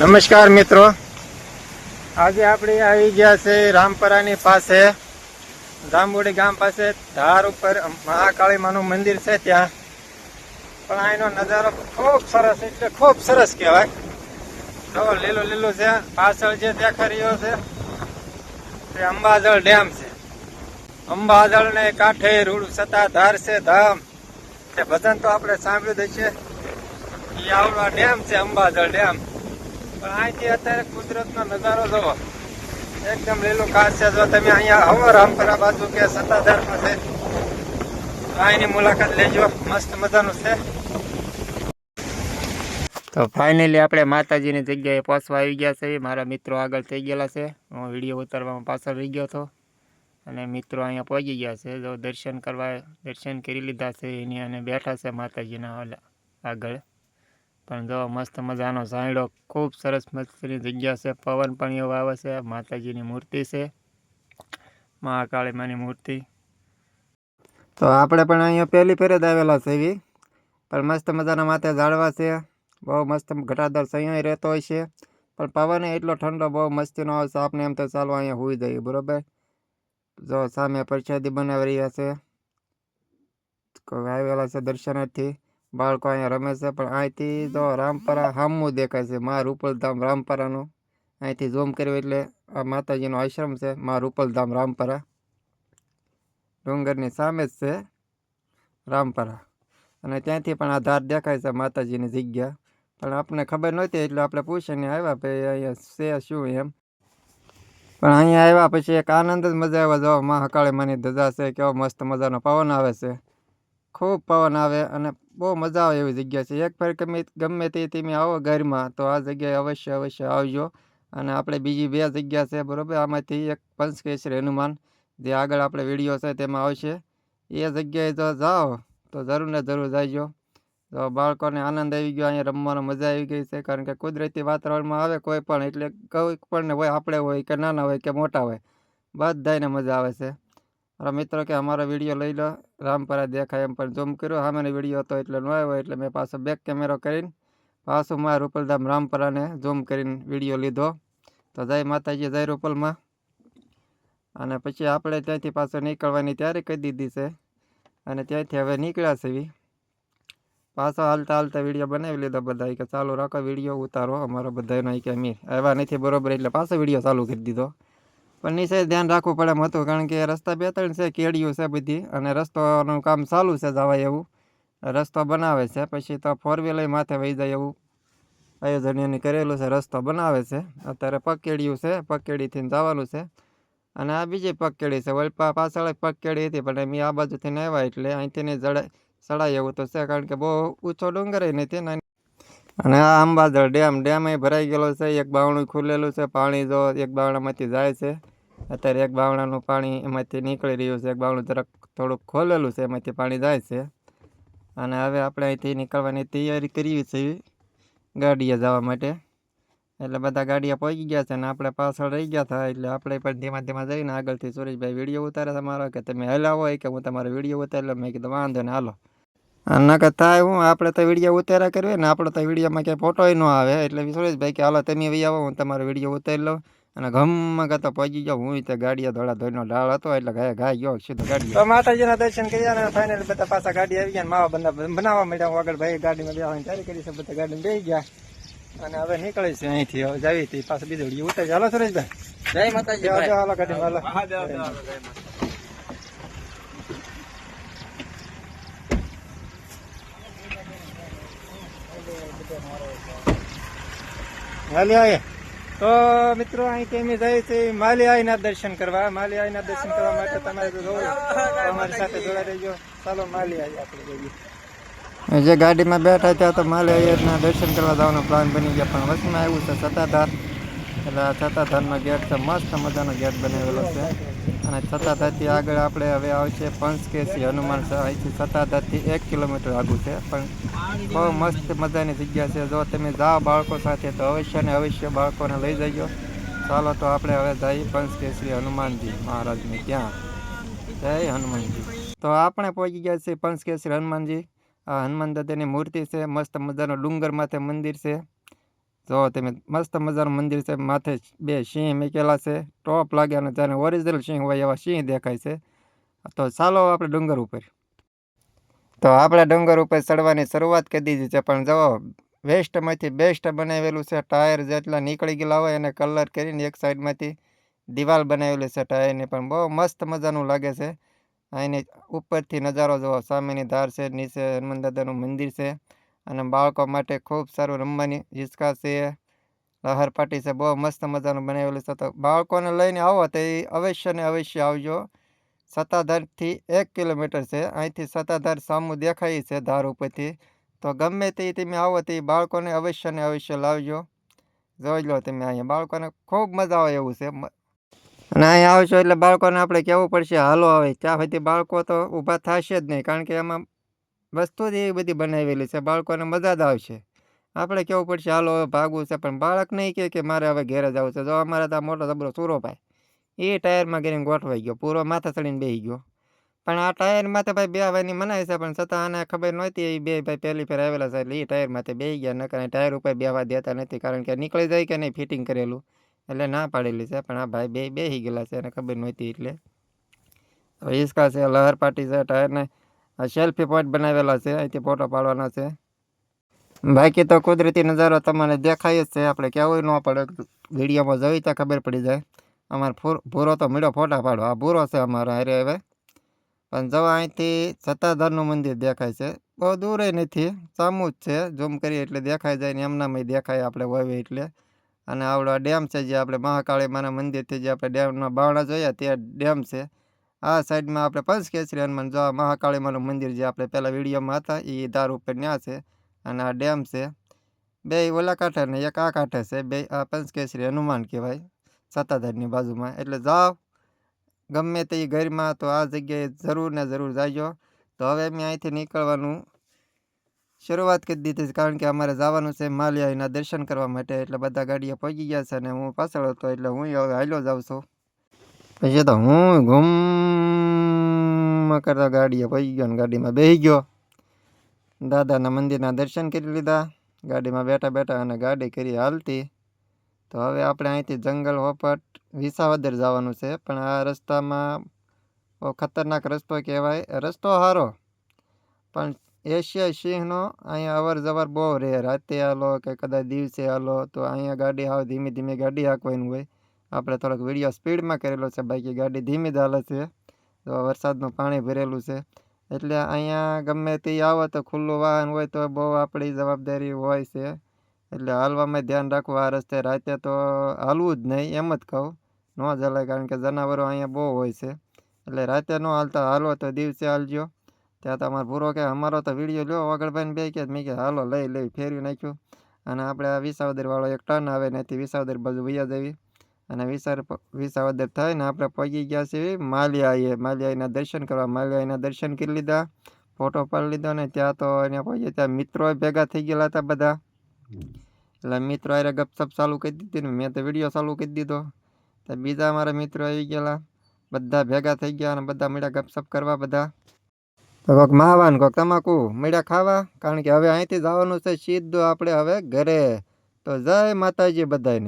નમસ્કાર મિત્રો. આજે આપણે આવી ગયા છે રામપરાની પાસે. જાંબુડી ગામ પાસે ધાર ઉપર મહાકાળી માનું મંદિર છે ત્યાં. પણ અહીંનો નજારો ખૂબ સરસ એટલે ખૂબ સરસ કહેવાય. તો લીલું લીલું છે, પાછળ જે દેખાઈ રહ્યો છે, તે અંબાજળ ડેમ છે. અંબાજળ ને કાંઠે રૂડ સતાધાર છે, ધામ. તે ભજન તો આપણે સાંભળ્યું છે એ આવડો ડેમ છે, અંબાજળ ડેમ. પણ અહીંથી અત્યારે કુદરતનો નજારો જોવો, એકદમ લીલું ઘાસ છે. જો તમે અહીંયા આવો, રામપરા બાજુ કે સત્તાધાર તો અહીંની મુલાકાત લેજો. મસ્ત મજાનું છે. તો ફાઇનલી આપણે માતાજીની જગ્યાએ પહોંચવા આવી ગયા છે. મારા મિત્રો આગળ થઈ ગયેલા છે. હું વીડિયો ઉતારવામાં પાછળ રહી ગયો હતો. અને મિત્રો અહીંયા પહોંચી ગયા છે. જો દર્શન કરવા, દર્શન કરી લીધા છે. એની અને બેઠા છે માતાજીના આગળ. પણ જો મસ્ત મજાનો સાંયડો ખૂબ સરસ મસ્તની જગ્યા છે. પવન પણ એવો આવે છે. માતાજીની મૂર્તિ છે. મહાકાળી માની મૂર્તિ. તો આપણે પણ અહીંયા પહેલી ફેરે જ આવેલા છે એવી. પણ મસ્ત મજાના માથે ઝાડવા છે. બહુ મસ્ત ઘટાદાર અહીંયા રહેતો હોય છે. પણ પવન એટલો ઠંડો બહુ મસ્તીનો આવે છે. આપણે એમ તો ચાલો અહીંયા હોઈ જઈએ, બરાબર? જો સામે પ્રસાદી બનાવી રહ્યા છે. આવેલા છે દર્શનાર્થી. બાળકો અહીંયા રમે છે, પણ અહીંથી જો રામપરા હામું દેખાય છે મા રૂપલધામ રામપરાનું. અહીંથી ઝૂમ કર્યું એટલે આ માતાજીનો આશ્રમ છે મા રૂપલધામ રામપરા. ડુંગરની સામે જ છે રામપરા. અને ત્યાંથી પણ આ ધાર દેખાય છે માતાજીની જગ્યા. પણ આપણને ખબર નહોતી એટલે આપણે પૂછીને આવ્યા ભાઈ, અહીંયા છે શું એમ? પણ અહીંયા આવ્યા પછી એક આનંદ જ મજા આવે જો મહાકાળી માની ધજા છે, કેવો મસ્ત મજાનો પવન આવે છે. ખૂબ પવન આવે અને બહુ મજા આવે એવી જગ્યા છે. એક ફેર ગમે ગમે તે તમે આવો ઘરમાં, તો આ જગ્યાએ અવશ્ય અવશ્ય આવજો. અને આપણે બીજી બે જગ્યા છે, બરાબર? આમાંથી એક પંચકેશ્વર હનુમાન, જે આગળ આપણે વીડિયો છે તેમાં આવશે. એ જગ્યાએ જો જાઓ, તો જરૂર ને જરૂર જાયજો. તો બાળકોને આનંદ આવી ગયો, અહીંયા રમવાનો મજા આવી ગઈ છે, કારણ કે કુદરતી વાતાવરણમાં આવે કોઈ પણ, એટલે કોઈ પણ હોય, આપણે હોય કે નાના હોય કે મોટા હોય બધાને મજા આવે છે. મારા મિત્રો કે અમારો વીડિયો લઈ લો, રામપરા દેખાય એમ પણ ઝૂમ કર્યો. સામેનો વીડિયો હતો એટલે ન આવ્યો, એટલે મેં પાછો બેક કેમેરો કરીને પાછું મારા રૂપલધામ રામપરાને ઝૂમ કરીને વીડિયો લીધો. તો જય માતાજી, જય રૂપલમાં. અને પછી આપણે ત્યાંથી પાછો નીકળવાની તૈયારી કરી દીધી છે. અને ત્યાંથી હવે નીકળ્યા છે પાછો હાલતા હાલતા વીડિયો બનાવી લીધો બધા કે ચાલુ રાખો વીડિયો ઉતારો અમારો બધાનો કે અમી આવ્યા નથી બરોબર એટલે પાછો વીડિયો ચાલુ કરી દીધો. પણ નીચે ધ્યાન રાખવું પડે એમ હતું, કારણ કે રસ્તા બે ત્રણ છે કેડિયું છે બધી અને રસ્તોનું કામ ચાલુ છે જવાય એવું. રસ્તો બનાવે છે, પછી તો ફોર વ્હીલર માથે વહી જાય એવું. આયોજન કરેલું છે, રસ્તો બનાવે છે. અત્યારે પગકેડિયું છે પગકેડીથી જવાનું છે. અને આ બીજી પગકેડી છે વલપા પાછળ પકેડી હતી, પણ એમ આ બાજુથી આવ્યા એટલે અહીંથી ને જડાય ચડાય એવું તો છે, કારણ કે બહુ ઊંચો ડુંગર નથી ને અને આ આંબાદર ડેમ ડેમ એ ભરાઈ ગયેલો છે, એક બાવણું ખુલેલું છે, પાણી જો એક બાવણામાંથી જાય છે. અત્યારે એક બાવણાનું પાણી એમાંથી નીકળી રહ્યું છે, એક બાવણું જરાક થોડુંક ખોલેલું છે, એમાંથી પાણી જાય છે. અને હવે આપણે અહીંથી નીકળવાની તૈયારી કરીએ છીએ ગાડીએ જવા માટે. એટલે બધા ગાડીએ પહોંચી ગયા છે અને આપણે પાછળ રહી ગયા હતા, એટલે આપણે પણ ધીમા ધીમા જઈને આગળથી સુરેશભાઈ વીડિયો ઉતારે તમારો કે તમે હલાવો કે હું તમારો વીડિયો ઉતારી લો મેં કીધું વાંધો ને હાલો. અને કે થાય હું આપણે તો વીડિયો ઉતાર્યા કરીએ ને આપણે તો વિડીયોમાં ક્યાંય ફોટોય ન આવે. એટલે સુરેશભાઈ કે હાલો તમે વહી આવો હું તમારો વીડિયો ઉતારી લઉં. અને ગમમાં કરતા પહોંચી ગયો. હું તે ગાડીએ ધોળા ધોઈનો ઢાળ હતો એટલે ગાય ગાય ગયો સીધો ગાડી તો માતાજીના દર્શન કર્યા અને ફાઇનલ બધા પાછા ગાડી આવી ગયા માવા બંધા બનાવવા માંડ્યા. આગળ ભાઈ ગાડીમાં બેસવાની તૈયારી કરી છે બધા ગાડીમાં બેસી ગયા. અને હવે નીકળે છે અહીંથી હવે જાવી હતી. પાછા બીજો વીડિયો ઉતારી. હાલો સુરેશભાઈ. જય માતાજી. હાલો ગાડીમાં હાલો. હા, જાઓ, જાઓ, જય માતાજી. માલી આય તો મિત્રો અહીંથી અમે જાય છે? માલી આઈના દર્શન કરવા માલી આઈના દર્શન કરવા માટે તમારે તો જોવું અમારી સાથે જોડાઈ રહેજો. ચાલો માલી આઈ આપણે જઈએ. જે ગાડીમાં બેઠા ત્યાં તો માલી આઈના દર્શન કરવા જવાનો પ્લાન બની ગયા પણ વચમાં આવ્યું છે સત્તાધાર. એટલે આ છતાધારનો ગેટ છે. મસ્ત મજાનો ગેટ બનાવેલો છે. અને છતાધારથી આગળ આપણે હવે આવશે પંચકેશી હનુમાન અહીંથી છતાધારથી એક કિલોમીટર આગું છે. પણ બહુ મસ્ત મજાની જગ્યા છે. જો તમે જાઓ બાળકો સાથે, તો અવશ્ય ને અવશ્ય બાળકોને લઈ જજો. ચાલો તો આપણે હવે જઈએ પંચકેશરી હનુમાનજી મહારાજને ત્યાં. જય હનુમાનજી. તો આપણે પહોંચી ગયા છીએ પંચકેશરી હનુમાનજી. આ હનુમાન દાદાની મૂર્તિ છે. મસ્ત મજાનો ડુંગર માથે મંદિર છે. જો તમે મસ્ત મજાનું મંદિર છે, માથે બે સિંહ મૂકેલા છે, ટોપ લાગે અને જાણે ઓરિજિનલ સિંહ હોય એવા સિંહ દેખાય છે. તો ચાલો આપણે ડુંગર ઉપર. તો આપણે ડુંગર ઉપર ચડવાની શરૂઆત કરી દીધી છે, પણ જુઓ વેસ્ટમાંથી બેસ્ટ બનાવેલું છે, ટાયર જેટલા નીકળી ગયેલા હોય એને કલર કરીને એક સાઈડમાંથી દિવાલ બનાવેલી છે ટાયરની, પણ બહુ મસ્ત મજાનું લાગે છે. અહીંની ઉપરથી નજારો જુઓ, સામેની ધાર છે, નીચે હનુમાન દાદાનું મંદિર છે. અને બાળકો માટે ખૂબ સારું રમવાની હિંચકા છે. લહર પાટી છે, બહુ મસ્ત મજાનું બનાવેલું છે. તો બાળકોને લઈને આવો તો એ અવશ્ય ને અવશ્ય આવજો. સત્તાધારથી એક કિલોમીટર છે, અહીંથી સત્તાધાર સામું દેખાય છે ધાર ઉપરથી. તો ગમે તે તમે આવો તે બાળકોને અવશ્ય ને અવશ્ય લાવજો. જોઈ લો તમે અહીંયા બાળકોને ખૂબ મજા આવે એવું છે. અને અહીંયા આવશો એટલે બાળકોને આપણે કહેવું પડશે, હાલો આવે ત્યાં સુધી બાળકો તો ઊભા થશે જ નહીં. કારણ કે એમાં વસ્તુ જ એવી બધી બનાવેલી છે, બાળકોને મજા જ આવશે. આપણે કહેવું પડશે, હાલો, હવે ભાગવું છે. પણ બાળક નહીં કહે કે, મારે હવે ઘેરે જવું છે. જો અમારે ત્યાં મોટો જબરો સુરો ભાઈ, એ ટાયરમાં કરીને ગોઠવાઈ ગયો, પૂરો માથા ચડીને બેસી ગયો. પણ આ ટાયર માથે ભાઈ બેહવાની મનાય છે, પણ છતાં આને ખબર નહોતી, એ બે ભાઈ પહેલી ફેર આવેલા છે, એટલે એ ટાયર માથે બેસી ગયા, નકર ટાયર ઉપર બેહવા દેતા નથી, કારણ કે નીકળી જાય કે નહીં ફિટિંગ કરેલું, એટલે ના પાડેલી છે, પણ આ ભાઈ બે બેસી ગયેલા છે, એને ખબર નહોતી, એટલે હવે હિંચકા છે, લહર પાટી છે, ટાયરને આ સેલ્ફી પોઈન્ટ બનાવેલા છે, અહીંથી ફોટો પાડવાના છે. બાકી તો કુદરતી નજારો તમને દેખાય જ છે, આપણે કહેવું ન પડે. વિડીયોમાં જોઈ તો ખબર પડી જાય. અમારે ભૂરો તો મીડો ફોટા પાડો. આ ભૂરો છે અમારો હારે હવે. પણ જો અહીંથી સત્તાધરનું મંદિર દેખાય છે, બહુ દૂરે નથી, સામું જ છે. ઝૂમ કરીએ એટલે દેખાઈ જાય ને એમનામાં દેખાય આપણે હોય એટલે. અને આવડો ડેમ છે, જે આપણે મહાકાળી માના મંદિરથી જે આપણે ડેમના બાવણા જોયા તે ડેમ છે. આ સાઈડમાં આપણે પંચકેસરી હનુમાન જો મહાકાળીમાનું મહાકાળી માનું મંદિર જે આપણે પહેલાં વિડીયોમાં હતા એ ધાર ઉપર ત્યાં છે અને આ ડેમ છે. બે ઓલા કાંઠે ને એક આ કાંઠે છે. બે આ પંચકેસરી હનુમાન કહેવાય સત્તાધારની બાજુમાં. એટલે જાઓ, ગમે તે ઘરમાં તો આ જગ્યાએ જરૂર ને જરૂર જાજો. તો હવે અમે અહીંથી નીકળવાનું શરૂઆત કરી દીધી કારણ કે અમારે જવાનું છે માલિયાના દર્શન કરવા માટે. એટલે બધા ગાડીઓ પહોંચી ગયા છે અને હું પાછળ હતો, એટલે હું હવે હાલ્યો જાઉં છું. પછી તો હું ઘૂમ કરતા ગાડીએ પહી ગયો ને ગાડીમાં બેસી ગયો. દાદાના મંદિરના દર્શન કરી લીધા. ગાડીમાં બેઠા બેઠા અને ગાડી કરી હાલતી. તો હવે આપણે અહીંથી જંગલ હોપટ વિસાવદર જવાનું છે. પણ આ રસ્તામાં બહુ ખતરનાક રસ્તો કહેવાય. રસ્તો સારો પણ એશિયા સિંહનો અહીંયા અવર જવર બહુ રહે. રાતે હાલો કે કદાચ દિવસે હાલો તો અહીંયા ગાડી હાવ ધીમે ધીમે ગાડી હાંકવાની હોય. આપણે થોડોક વીડિયો સ્પીડમાં કરેલો છે. બાકી ગાડી ધીમી ચાલે છે. તો વરસાદનું પાણી ભરેલું છે. એટલે અહીંયા ગમે તે આવો તો ખુલ્લું વાહન હોય તો બહુ આપણી જવાબદારી હોય છે. એટલે હાલવામાં ધ્યાન રાખવું આ રસ્તે. રાતે તો હાલવું જ નહીં, એમ જ કહું. ન જલાય કારણ કે જનાવરો અહીંયા બહુ હોય છે. એટલે રાતે ન હાલતા, હાલો તો દિવસે હાલજો. ત્યાં તો અમારો પૂરો કે અમારો તો વીડિયો લ્યો. વગડભાઈને બે કે, મેં કે હાલો લઈ લઈ ફેરવી નાખ્યું. અને આપણે આ વિસાવદરવાળો એક ટર્ન આવે ત્યાંથી વિસાવદર બાજુ વૈયા જવી. અને વિસાર વિસાવદર થઈને આપણે પહોંચી ગયા છીએ માલિયાએ. માલિયાના દર્શન કરવા, માલિયાના દર્શન કરી લીધા, ફોટો પાડી લીધો ને ત્યાં તો એને પહોંચી ત્યાં મિત્રો ભેગા થઈ ગયેલા હતા બધા. એટલે મિત્રો અરે ગપસપ ચાલુ કરી દીધી ને મેં તો વીડિયો ચાલુ કરી દીધો. તો બીજા મારા મિત્રો આવી ગયેલા. બધા ભેગા થઈ ગયા અને બધા મળ્યા ગપસપ કરવા બધા. તો કોક માવા ને કોક તમાકુ મળ્યા ખાવા, કારણ કે હવે અહીંથી જવાનું છે સીધું આપણે હવે ઘરે. તો જય માતાજી બધાને